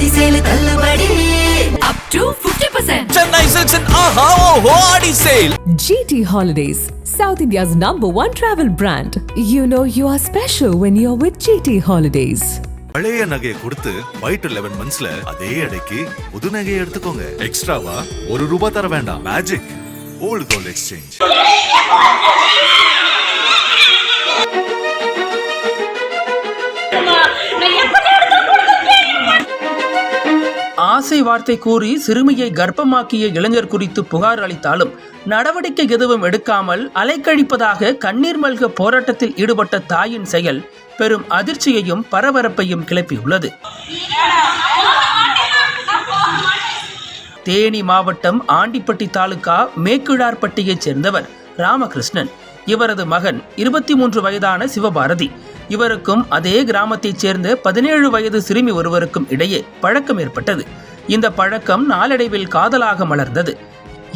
ஆடி sale தள்ளுபடி up to 50% Chennai Silks and Aha Oho Adi Sale. GT Holidays, South India's number one travel brand. You know you are special when you're with GT Holidays. பழைய நகையை கொடுத்து white eleven மந்த்ஸ்ல அதே எடைக்கு புது நகையை எடுத்துக்கோங்க எக்ஸ்ட்ராவா ஒரு ரூபாய் தர வேண்டாம் மேஜிக் ஓல்டு கோல்ட் எக்ஸ்சேஞ்ச் ஆசை வார்த்தை கூறி சிறுமியை கர்ப்பமாக்கிய இளைஞர் குறித்து புகார் அளித்தாலும் நடவடிக்கை எதுவும் எடுக்காமல் அலைக்கழிப்பதாக கண்ணீர் மல்க போராட்டத்தில் ஈடுபட்ட தாயின் செயல் பெரும் அதிர்ச்சியையும் பரபரப்பையும் கிளப்பியுள்ளது. தேனி மாவட்டம் ஆண்டிப்பட்டி தாலுகா மேக்கிழார்பட்டியைச் சேர்ந்தவர் ராமகிருஷ்ணன். இவரது மகன் இருபத்தி மூன்று வயதான சிவபாரதி. இவருக்கும் அதே கிராமத்தைச் சேர்ந்த பதினேழு வயது சிறுமி ஒருவருக்கும் இடையே பழக்கம் ஏற்பட்டது. இந்த பழக்கம் நாளடைவில் காதலாக மலர்ந்தது.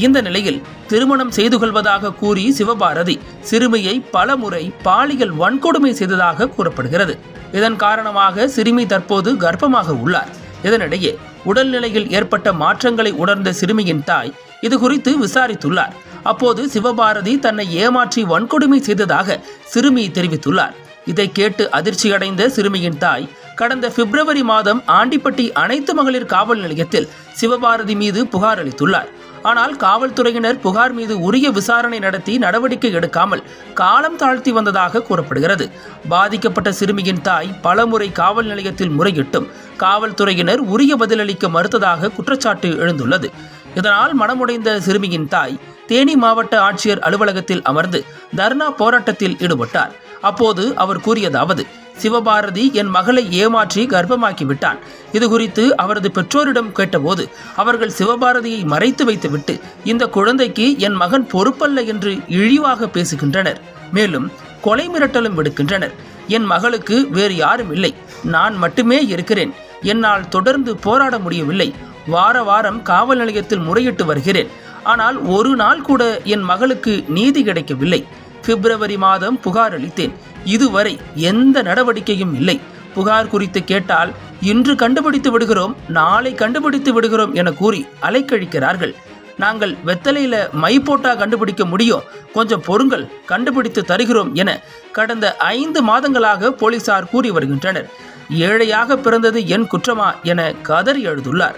இந்த நிலையில் திருமணம் செய்து கொள்வதாக கூறி சிவபாரதி சிறுமியை பலமுறை பாலியல் வன்கொடுமை செய்ததாக கூறப்படுகிறது. இதன் காரணமாக சிறுமி தற்போது கர்ப்பமாக உள்ளார். இதனிடையே உடல்நிலையில் ஏற்பட்ட மாற்றங்களை உணர்ந்த சிறுமியின் தாய் இது குறித்து விசாரித்துள்ளார். அப்போது சிவபாரதி தன்னை ஏமாற்றி வன்கொடுமை செய்ததாக சிறுமி தெரிவித்துள்ளார். இதை கேட்டு அதிர்ச்சியடைந்த சிறுமியின் தாய் கடந்த பிப்ரவரி மாதம் ஆண்டிப்பட்டி அனைத்து மகளிர் காவல் நிலையத்தில் சிவபாரதி மீது புகார் அளித்துள்ளார். ஆனால் காவல்துறையினர் புகார் மீது உரிய விசாரணை நடத்தி நடவடிக்கை எடுக்காமல் காலம் தாழ்த்தி வந்ததாக கூறப்படுகிறது. பாதிக்கப்பட்ட சிறுமியின் தாய் பலமுறை காவல் நிலையத்தில் முறையிட்டும் காவல்துறையினர் உரிய பதிலளிக்க மறுத்ததாக குற்றச்சாட்டு எழுந்துள்ளது. இதனால் மனமுடைந்த சிறுமியின் தாய் தேனி மாவட்ட ஆட்சியர் அலுவலகத்தில் அமர்ந்து தர்ணா போராட்டத்தில் ஈடுபட்டார். அப்போது அவர் கூறியதாவது சிவபாரதி என் மகளை ஏமாற்றி கர்ப்பமாக்கி விட்டான் இது குறித்து அவரது பெற்றோரிடம் கேட்டபோது அவர்கள் சிவபாரதியை மறைத்து வைத்துவிட்டு இந்த குழந்தைக்கு என் மகன் பொறுப்பல்ல என்று இழிவாக பேசுகின்றனர். மேலும் கொலை மிரட்டலும் விடுக்கின்றனர். என் மகளுக்கு வேறு யாரும் இல்லை. நான் மட்டுமே இருக்கிறேன். என்னால் தொடர்ந்து போராட முடியவில்லை. வார வாரம் காவல் நிலையத்தில் முறையிட்டு வருகிறேன். ஆனால் ஒரு நாள் கூட என் மகளுக்கு நீதி கிடைக்கவில்லை. பிப்ரவரி மாதம் புகார் அளித்தேன். இதுவரை எந்த நடவடிக்கையும் இல்லை. புகார் குறித்து கேட்டால் இன்று கண்டுபிடித்து விடுகிறோம் நாளை கண்டுபிடித்து விடுகிறோம் என கூறி அலைக்கழிக்கிறார்கள். நாங்கள் வெத்தலையில மை போட்டா கண்டுபிடிக்க முடியும். கொஞ்சம் பொறுங்கள் கண்டுபிடித்து தருகிறோம் என கடந்த ஐந்து மாதங்களாக போலீசார் கூறி வருகின்றனர். ஏழையாக பிறந்தது என் குற்றமா என கதறி எழுதுள்ளார்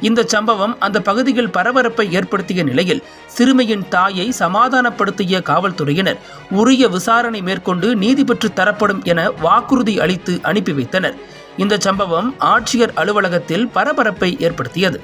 இந்த சம்பவம் அந்த பகுதியில் பரபரப்பை ஏற்படுத்திய நிலையில் சிறுமியின் தாயை சமாதானப்படுத்திய காவல்துறையினர் உரிய விசாரணை மேற்கொண்டு நீதி பெற்று தரப்படும் என வாக்குறுதி அளித்து அனுப்பி வைத்தனர். இந்த சம்பவம் ஆட்சியர் அலுவலகத்தில் பரபரப்பை ஏற்படுத்தியது.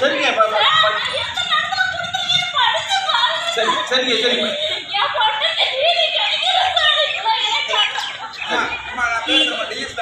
சரிங்க சரி சரிங்க சரிங்க. அம்மா நான் பேசுறேன் டிஎஸ்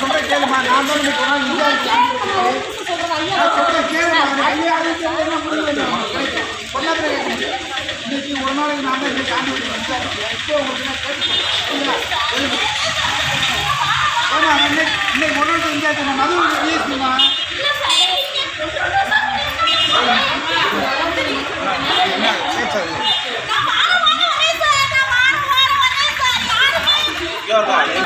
சொல்ற கேளுமா நான் தான் சொல்ற கேளுமா இன்னைக்கு ஒரு நாளைக்கு நான் தான் தாண்டி ஏமா இன்னைக்கு ஒரு நாள் இங்கே மது பேசுமா You're right.